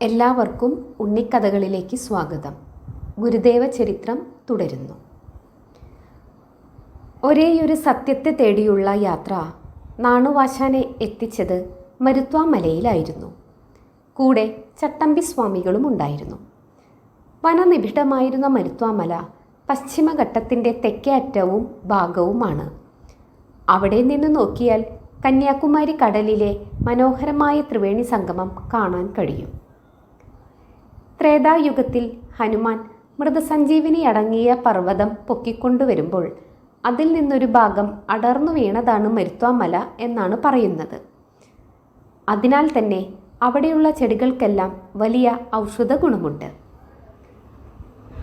എല്ലാവർക്കും ഉണ്ണിക്കഥകളിലേക്ക് സ്വാഗതം. ഗുരുദേവ ചരിത്രം തുടരുന്നു. ഒരേയൊരു സത്യത്തെ തേടിയുള്ള യാത്ര നാണുവാശാനെ എത്തിച്ചത് മരുത്വാമലയിലായിരുന്നു. കൂടെ ചട്ടമ്പി സ്വാമികളും ഉണ്ടായിരുന്നു. വനനിബിഡമായിരുന്ന മരുത്വാമല പശ്ചിമഘട്ടത്തിന്റെ തെക്കേ അറ്റവും ഭാഗവുമാണ്. അവിടെ നിന്ന് നോക്കിയാൽ കന്യാകുമാരി കടലിലെ മനോഹരമായ ത്രിവേണി സംഗമം കാണാൻ കഴിയും. ത്രേതായുഗത്തിൽ ഹനുമാൻ മൃതസഞ്ജീവിനി അടങ്ങിയ പർവതം പൊക്കിക്കൊണ്ടുവരുമ്പോൾ അതിൽ നിന്നൊരു ഭാഗം അടർന്നു വീണതാണ് മരുത്വാമല എന്നാണ് പറയുന്നത്. അതിനാൽ തന്നെ അവിടെയുള്ള ചെടികൾക്കെല്ലാം വലിയ ഔഷധ ഗുണമുണ്ട്.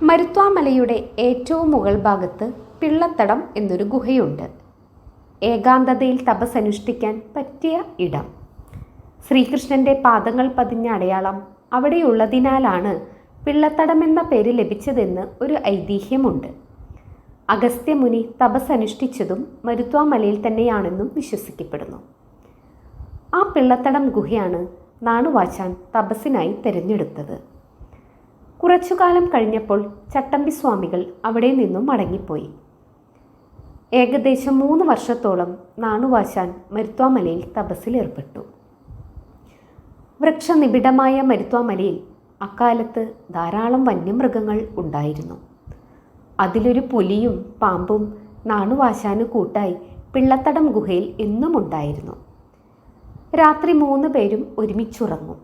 മരുത്വാമലയുടെ ഏറ്റവും മുകൾ ഭാഗത്ത് പിള്ളത്തടം എന്നൊരു ഗുഹയുണ്ട്. ഏകാന്തതയിൽ തപസ് അനുഷ്ഠിക്കാൻ പറ്റിയ ഇടം. ശ്രീകൃഷ്ണന്റെ പാദങ്ങൾ പതിഞ്ഞ അടയാളം അവിടെയുള്ളതിനാലാണ് പിള്ളത്തടം എന്ന പേര് ലഭിച്ചതെന്ന് ഒരു ഐതിഹ്യമുണ്ട്. അഗസ്ത്യമുനി തപസ് തപസ്സനുഷ്ഠിച്ചതും മരുത്വാമലയിൽ തന്നെയാണെന്നും വിശ്വസിക്കപ്പെടുന്നു. ആ പിള്ളത്തടം ഗുഹയാണ് നാണുവാച്ചാൻ തപസ്സിനായി തിരഞ്ഞെടുത്തത്. കുറച്ചുകാലം കഴിഞ്ഞപ്പോൾ ചട്ടമ്പി സ്വാമികൾ അവിടെ നിന്നും മടങ്ങിപ്പോയി. ഏകദേശം മൂന്ന് വർഷത്തോളം നാണുവാശാൻ മരുത്വാമലയിൽ തപസ്സിലേർപ്പെട്ടു വൃക്ഷനിബിഡമായ മരുത്വാമലയിൽ അക്കാലത്ത് ധാരാളം വന്യമൃഗങ്ങൾ ഉണ്ടായിരുന്നു. അതിലൊരു പുലിയും പാമ്പും നാണുവാശാന് കൂട്ടായി പിള്ളത്തടം ഗുഹയിൽ എന്നും ഉണ്ടായിരുന്നു. രാത്രി മൂന്ന് പേരും ഒരുമിച്ചുറങ്ങും.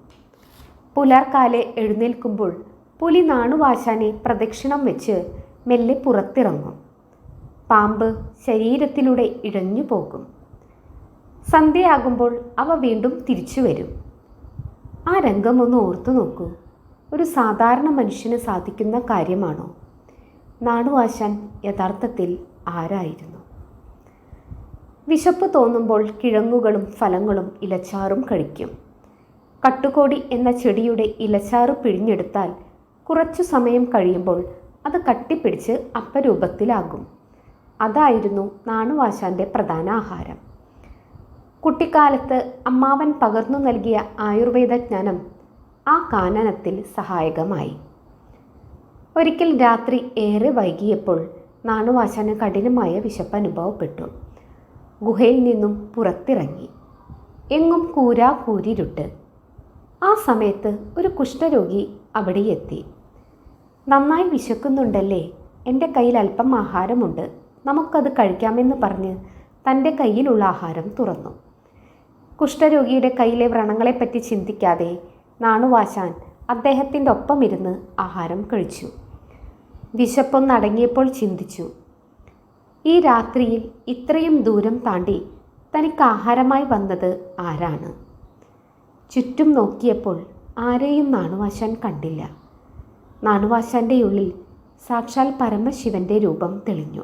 പുലർക്കാലെ എഴുന്നേൽക്കുമ്പോൾ പുലി നാണുവാശാനെ പ്രദക്ഷിണം വെച്ച് മെല്ലെ പുറത്തിറങ്ങും. പാമ്പ് ശരീരത്തിലൂടെ ഇഴഞ്ഞു പോകും സന്ധ്യയാകുമ്പോൾ അവ വീണ്ടും തിരിച്ചു വരും ആ രംഗം ഒന്ന് ഓർത്തു നോക്കൂ. ഒരു സാധാരണ മനുഷ്യന് സാധിക്കുന്ന കാര്യമാണോ? നാടുവാശാൻ യഥാർത്ഥത്തിൽ ആരായിരുന്നു? വിശപ്പ് തോന്നുമ്പോൾ കിഴങ്ങുകളും ഫലങ്ങളും ഇലച്ചാറും കഴിക്കും. കട്ടുകോടി എന്ന ചെടിയുടെ ഇലച്ചാറ് പിഴിഞ്ഞെടുത്താൽ കുറച്ചു സമയം കഴിയുമ്പോൾ അത് കട്ടിപ്പിടിച്ച് അപ്പരൂപത്തിലാകും. അതായിരുന്നു നാണുവാശാന്റെ പ്രധാന ആഹാരം. കുട്ടിക്കാലത്ത് അമ്മാവൻ പകർന്നു നൽകിയ ആയുർവേദ ജ്ഞാനം ആ കാനനത്തിൽ സഹായകമായി. ഒരിക്കൽ രാത്രി ഏറെ വൈകിയപ്പോൾ നാണുവാശാന് കഠിനമായ വിശപ്പ് അനുഭവപ്പെട്ടു ഗുഹയിൽ നിന്നും പുറത്തിറങ്ങി. എങ്ങും കൂരാ കൂരിരുട്ട് ആ സമയത്ത് ഒരു കുഷ്ഠരോഗി അവിടെ എത്തി നന്നായി വിശക്കുന്നുണ്ടല്ലേ? എന്റെ കയ്യിൽ അല്പം ആഹാരമുണ്ട്. നമുക്കത് കഴിക്കാമെന്ന് പറഞ്ഞ് തന്റെ കയ്യിലുള്ള ആഹാരം തുറന്നു. കുഷ്ഠരോഗിയുടെ കയ്യിലെ വ്രണങ്ങളെപ്പറ്റി ചിന്തിക്കാതെ നാണുവാശാൻ അദ്ദേഹത്തിന്റെ ഒപ്പം ഇരുന്ന് ആഹാരം കഴിച്ചു. വിശപ്പൊന്നടങ്ങിയപ്പോൾ ചിന്തിച്ചു ഈ രാത്രിയിൽ ഇത്രയും ദൂരം താണ്ടി തനിക്ക് ആഹാരമായി വന്നത് ആരാണ്? ചുറ്റും നോക്കിയപ്പോൾ ആരെയും നാണുവാശാൻ കണ്ടില്ല. നാണുവാശാന്റെ ഉള്ളിൽ സാക്ഷാൽ പരമശിവന്റെ രൂപം തെളിഞ്ഞു.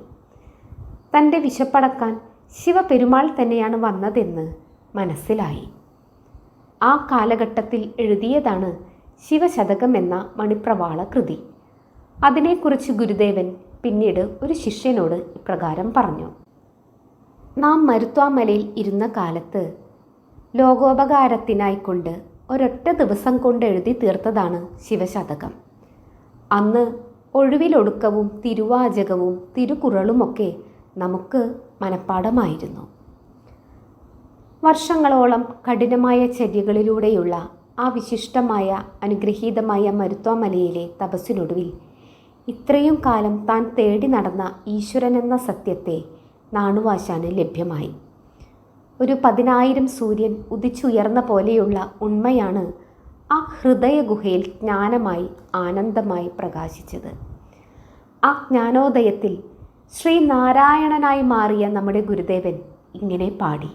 തന്റെ വിശപ്പടക്കാൻ ശിവപെരുമാൾ തന്നെയാണ് വന്നതെന്ന് മനസ്സിലായി. ആ കാലഘട്ടത്തിൽ എഴുതിയതാണ് ശിവശതകം എന്ന മണിപ്രവാള കൃതി. അതിനെക്കുറിച്ച് ഗുരുദേവൻ പിന്നീട് ഒരു ശിഷ്യനോട് ഇപ്രകാരം പറഞ്ഞു. നാം മരുത്വാമലയിൽ ഇരുന്ന കാലത്ത് ലോകോപകാരത്തിനായിക്കൊണ്ട് ഒരൊറ്റ ദിവസം കൊണ്ട് എഴുതി തീർത്തതാണ് ശിവശതകം. അന്ന് ഒഴിവിലൊടുക്കവും തിരുവാചകവും തിരുക്കുറളുമൊക്കെ നമുക്ക് മനഃപ്പാടമായിരുന്നു. വർഷങ്ങളോളം കഠിനമായ ചര്യകളിലൂടെയുള്ള ആ വിശിഷ്ടമായ അനുഗ്രഹീതമായ മരുത്വമലയിലെ തപസ്സിനൊടുവിൽ ഇത്രയും കാലം താൻ തേടി നടന്ന ഈശ്വരൻ എന്ന സത്യത്തെ നാണുവാശാന് ലഭ്യമായി. ഒരു പതിനായിരം സൂര്യൻ ഉദിച്ചുയർന്ന പോലെയുള്ള ഉണ്മയാണ് ആ ഹൃദയഗുഹയിൽ ജ്ഞാനമായി ആനന്ദമായി പ്രകാശിച്ചത്. ആ ജ്ഞാനോദയത്തിൽ ശ്രീനാരായണനായി മാറിയ നമ്മുടെ ഗുരുദേവൻ ഇങ്ങനെ പാടി.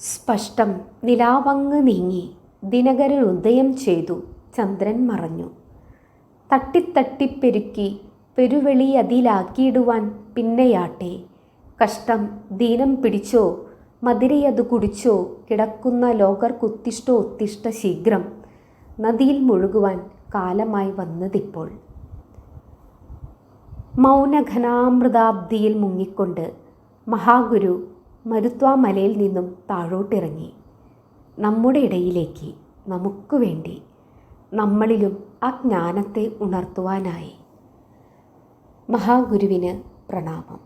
സ്പഷ്ടം നിലാവങ്ങ് നീങ്ങി ദിനകരൻ ഉദയം ചെയ്തു. ചന്ദ്രൻ മറഞ്ഞു. തട്ടിത്തട്ടിപ്പെരുക്കി പെരുവെളി അതിലാക്കിയിടുവാൻ പിന്നെയാട്ടെ. കഷ്ടം ദീനം പിടിച്ചോ മതിരയതു കുടിച്ചോ കിടക്കുന്ന ലോകർക്കുത്തിഷ്ടോ ഉത്തിഷ്ട ശീഘ്രം നദിയിൽ മുഴുകുവാൻ കാലമായി വന്നതിപ്പോൾ. മൗനഘനാമൃതാബ്ദിയിൽ മുങ്ങിക്കൊണ്ട് മഹാഗുരു മരുത്വാമലയിൽ നിന്നും താഴോട്ടിറങ്ങി. നമ്മുടെ ഇടയിലേക്ക് നമുക്ക് വേണ്ടി നമ്മളിലും ആ ജ്ഞാനത്തെ ഉണർത്തുവാനായി. മഹാഗുരുവിന് പ്രണാമം.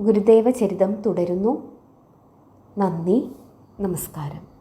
ഗുരുദേവ ചരിതം തുടരുന്നു. നന്ദി. നമസ്കാരം.